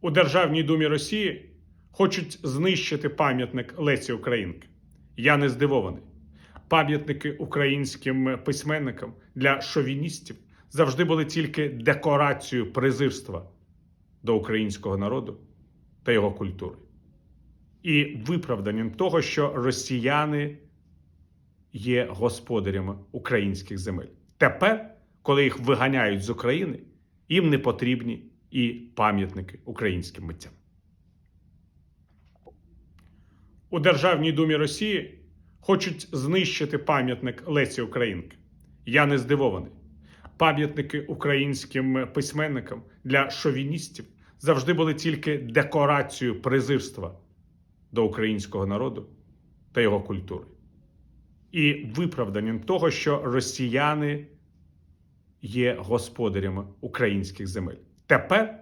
У Державній думі Росії хочуть знищити пам'ятник Лесі Українки. Я не здивований. Пам'ятники українським письменникам для шовіністів завжди були тільки декорацією презирства до українського народу та його культури. І виправданням того, що росіяни є господарями українських земель. Тепер, коли їх виганяють з України, їм не потрібні і пам'ятники українським митцям. У Державній думі Росії хочуть знищити пам'ятник Лесі Українки. Я не здивований. Пам'ятники українським письменникам для шовіністів завжди були тільки декорацією презирства до українського народу та його культури. І виправданням того, що росіяни є господарями українських земель. Pepper